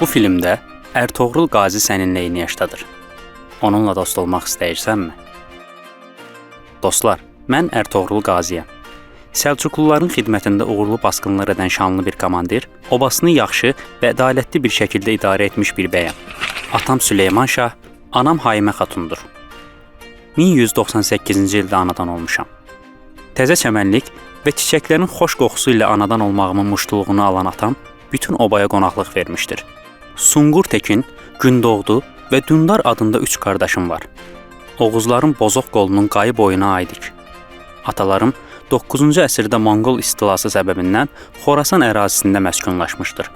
Bu filmdə Ertuğrul Qazi sənin neyini yaşdadır? Onunla dost olmaq istəyirsənmi? Dostlar, mən Ertuğrul Qaziyəm. Səlcuqluların xidmətində uğurlu basqınlar edən şanlı bir komandir, obasını yaxşı və ədalətli bir şəkildə idarə etmiş bir bəyəm. Atam Süleyman Şah, anam Haymə xatundur. 1198-ci ildə anadan olmuşam. Təzə çəmənlik və çiçəklərin xoş qoxusu ilə anadan olmağımın muştuluğunu alan atam bütün obaya qonaqlıq vermişdir. Sunqur Tekin, Gündoğdu və Dündar adında üç qardaşım var. Oğuzların Bozoq qolunun qayı boyuna aidik. Atalarım 9-cu əsrdə Monqol istilası səbəbindən Xorasan ərazisində məskunlaşmışdır.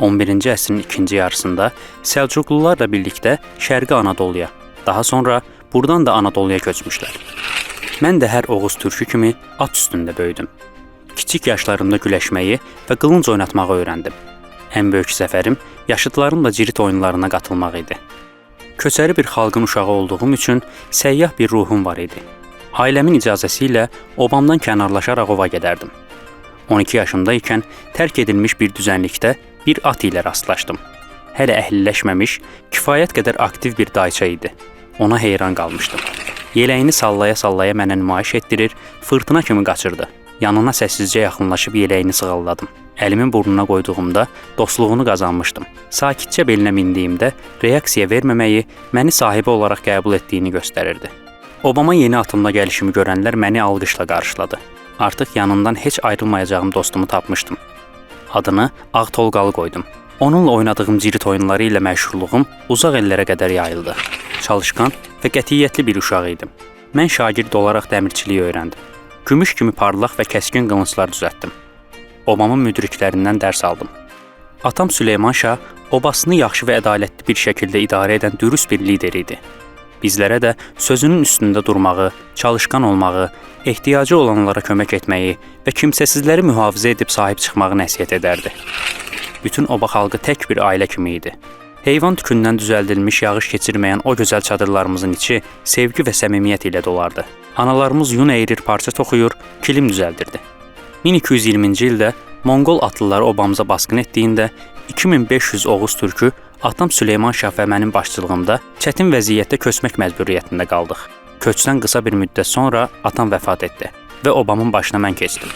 11-ci əsrin ikinci yarısında Səlcuqlularla birlikdə Şərqi Anadoluya, daha sonra buradan da Anadoluya köçmüşlər. Mən də hər Oğuz türkü kimi at üstündə böyüdüm. Kiçik yaşlarımda güləşməyi və qılınc oynatmağı öyrəndim. Ən böyük zəfərim yaşıdlarımla cirit oyunlarına qatılmaq idi. Köçəri bir xalqın uşağı olduğum üçün səyyah bir ruhum var idi. Ailəmin icazəsi ilə obamdan kənarlaşaraq ova gedərdim. 12 yaşımda ikən tərk edilmiş bir düzənlikdə bir at ilə rastlaşdım. Hələ əhliləşməmiş, kifayət qədər aktiv bir dayça idi. Ona heyran qalmışdım. Yeləyini sallaya-sallaya mənə nümayiş etdirir, fırtına kimi qaçırdı. Yanına səssizcə yaxınlaşıb yeləyini sığalladım. Əlimi burnuna qoyduğumda dostluğunu qazanmışdım. Sakitcə belinə mindiyimdə reaksiya verməməyi məni sahibi olaraq qəbul etdiyini göstərirdi. Obama yeni atımla gəlişimi görənlər məni alqışla qarşıladı. Artıq yanından heç ayrılmayacağım dostumu tapmışdım. Adını Ağ Tolqalı qoydum. Onunla oynadığım cirit oyunları ilə məşhurluğum uzaq ellərə qədər yayıldı. Çalışqan və qətiyyətli bir uşaq idim. Mən şagird olaraq dəmirçiliyi öyrəndim. Gümüş kimi parlaq və kəskin qılınclar düzəltdim. Obamın müdriklərindən dərs aldım. Atam Süleyman Şah obasını yaxşı və ədalətli bir şəkildə idarə edən dürüst bir lider idi. Bizlərə də sözünün üstündə durmağı, çalışqan olmağı, ehtiyacı olanlara kömək etməyi və kimsəsizləri mühafizə edib sahib çıxmağı nəsihət edərdi. Bütün oba xalqı tək bir ailə kimi idi. Heyvan tükündən düzəldilmiş yağış keçirməyən o gözəl çadırlarımızın içi sevgi və səmimiyyət ilə dolardı. Analarımız yun əyirir, parça toxuyur, kilim düzəldirdi. 1220-ci ildə Monqol atlıları obamıza basqın etdiyində 2500 Oğuz türkü atam Süleyman Şah və mənim başçılığımda çətin vəziyyətdə köçmək məcburiyyətində qaldıq. Köçdən qısa bir müddət sonra atam vəfat etdi və obamın başına mən keçdim.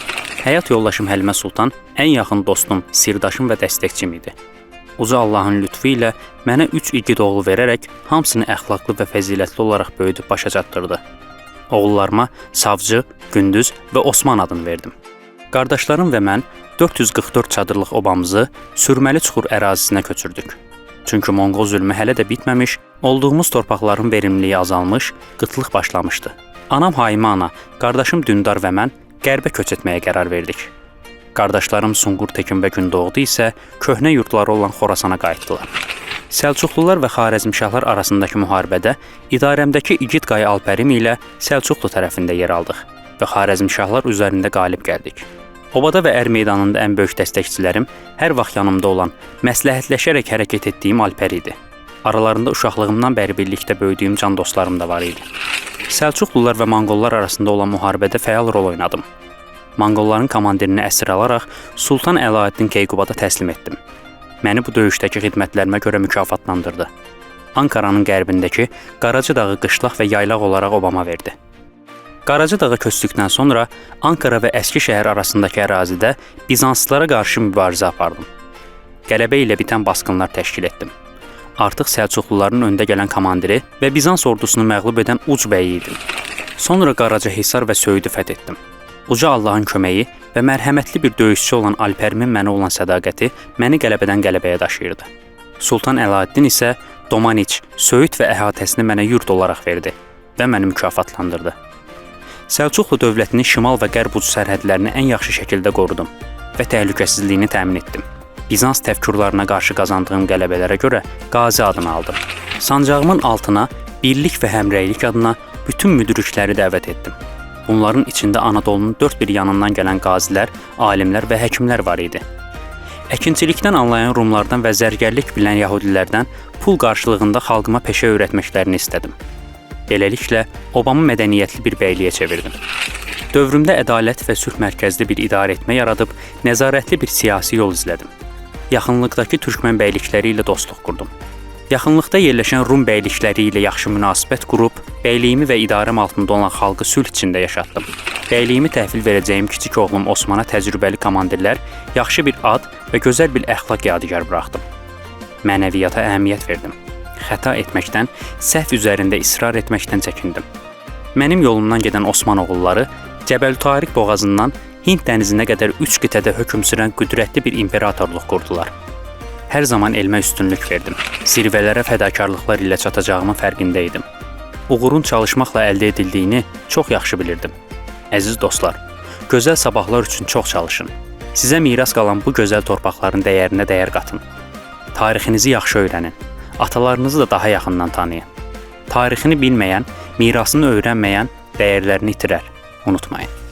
Həyat yoldaşım Həlimə Sultan ən yaxın dostum, sirdaşım və dəstəkçim idi. Uca Allahın lütfu ilə mənə 3 igid oğlu verərək hamısını əxlaqlı və fəzilətli olaraq böyüdüb başa çatdırdı. Oğullarıma Savcı, Gündüz və Osman adını verdim. Qardaşlarım və mən 444 çadırlıq obamızı sürməli çuxur ərazisinə köçürdük. Çünki Monqol zülmü hələ də bitməmiş, olduğumuz torpaqların verimliliyi azalmış, qıtlıq başlamışdı. Anam Haymə ana, qardaşım Dündar və mən qərbə köç etməyə qərar verdik. Qardaşlarım Sunqur Tekin və Gündoğdu isə köhnə yurtları olan Xorasana qayıtdılar. Səlcuqlular və Xarəzmşahlar arasındakı müharibədə idarəmdəki İgid Qaya Alpərim ilə Səlcuqlu tərəfində yer aldıq və Xarəzmşahlar üzərində qalib gəldik. Obada və ər meydanında ən böyük dəstəkçilərim hər vaxt yanımda olan, məsləhətləşərək hərəkət etdiyim Alpər idi. Aralarında uşaqlığımdan bəri birlikdə böyüdüyüm can dostlarım da var idi. Səlcuqlular və Monqollar arasında olan müharibədə fəal rol oynadım. Monqolların komandirini əsir alaraq Sultan Əlauddin Keyqubada təslim etdim. Məni bu döyüşdəki xidmətlərimə görə mükafatlandırdı. Ankaranın qərbindəki Qaracı dağı qışlaq və yaylaq olaraq obama verdi. Qaracı dağı köçdükdən sonra Ankara və Əskişəhər arasındakı ərazidə Bizanslılara qarşı mübarizə apardım. Qələbə ilə bitən basqınlar təşkil etdim. Artıq Səlcuqluların öndə gələn komandiri və Bizans ordusunu məğlub edən Uc bəyi idim. Sonra Qaracahisar və Söyüdü fəth etdim. Uca Allahın köməyi və mərhəmətli bir döyüşçü olan Alpərimin mənə olan sədaqəti məni qələbədən qələbəyə daşıyırdı. Sultan Əlauddin isə Domaniç, Söyüd və əhatəsini mənə yurt olaraq verdi və məni mükafatlandırdı. Səlcuqlu dövlətinin şimal və qərb ucu sərhədlərini ən yaxşı şəkildə qorudum və təhlükəsizliyini təmin etdim. Bizans təfkürlarına qarşı qazandığım qələbələrə görə qazi adını aldım. Sancağımın altına birlik və həmrəylik adına bütün müdrikləri dəvət etdim. Bunların içində Anadolunun dörd bir yanından gələn qazilər, alimlər və həkimlər var idi. Əkinçilikdən anlayan Rumlardan və zərgərlik bilən yəhudilərdən pul qarşılığında xalqıma peşə öyrətməklərini istədim. Beləliklə, Obamı mədəniyyətli bir bəyliyə çevirdim. Dövrümdə ədalət və sülh mərkəzli bir idarə etmə yaradıb nəzarətli bir siyasi yol izlədim. yaxınlıqdakı türkmən bəylikləri ilə dostluq qurdum. Yaxınlıqda yerləşən Rum bəylikləri ilə yaxşı münasibət qurub, bəyliyimi və idarəm altında olan xalqı sülh içində yaşatdım. Bəyliyimi təhvil verəcəyim kiçik oğlum Osmana təcrübəli komandirlər, yaxşı bir ad və gözəl bir əxlaq yadigar buraxdım. Mənəviyyata əhəmiyyət verdim. Xəta etməkdən, səhv üzərində israr etməkdən çəkindim. Mənim yolumdan gedən Osman oğulları Cəbəl Tariq boğazından Hind dənizinə qədər 3 qitədə hökm sürən qüdrətli bir imperatorluq qurdular. Hər zaman elmə üstünlük verdim. Zirvələrə fədakarlıqlar ilə çatacağımın fərqində idim. Uğurun çalışmaqla əldə edildiyini çox yaxşı bilirdim. Əziz dostlar, gözəl sabahlar üçün çox çalışın. Sizə miras qalan bu gözəl torpaqların dəyərinə dəyər qatın. Tarixinizi yaxşı öyrənin. Atalarınızı da daha yaxından tanıyın. Tarixini bilməyən, mirasını öyrənməyən dəyərlərini itirər. Unutmayın.